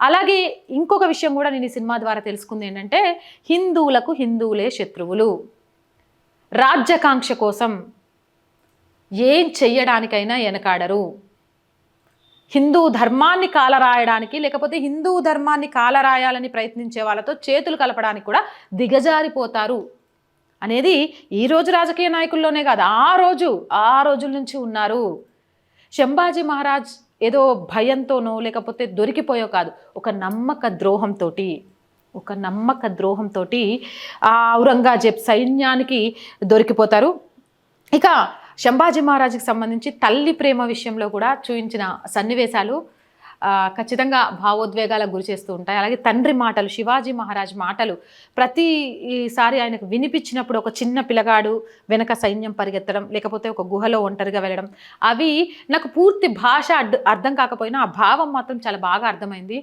అలాగే ఇంకొక విషయం కూడా నేను ఈ సినిమా ద్వారా తెలుసుకుంది ఏంటంటే హిందువులకు హిందువులే శత్రువులు. రాజ్యకాంక్ష కోసం ఏం చెయ్యడానికైనా వెనకాడరు. హిందూ ధర్మాన్ని కాలరాయడానికి లేకపోతే హిందూ ధర్మాన్ని కాలరాయాలని ప్రయత్నించే వాళ్ళతో చేతులు కలపడానికి కూడా దిగజారిపోతారు. అనేది ఈ రోజు రాజకీయ నాయకుల్లోనే కాదు ఆ రోజు ఆ రోజుల నుంచి ఉన్నారు. శంభాజీ మహారాజ్ ఏదో భయంతోనో లేకపోతే దొరికిపోయో కాదు. ఒక నమ్మక ద్రోహంతో ఒక నమ్మక ద్రోహంతో ఆ ఔరంగజేబ్ సైన్యానికి దొరికిపోతారు. ఇక శంభాజీ మహారాజుకి సంబంధించి తల్లి ప్రేమ విషయంలో కూడా చూపించిన సన్నివేశాలు ఖచ్చితంగా భావోద్వేగాలకు గురి చేస్తూ ఉంటాయి. అలాగే తండ్రి మాటలు శివాజీ మహారాజ్ మాటలు ప్రతిసారి ఆయనకు వినిపించినప్పుడు ఒక చిన్న పిల్లగాడు వెనక సైన్యం పరిగెత్తడం లేకపోతే ఒక గుహలో ఒంటరిగా వెళ్ళడం అవి నాకు పూర్తి భాష అర్థం కాకపోయినా ఆ భావం మాత్రం చాలా బాగా అర్థమైంది.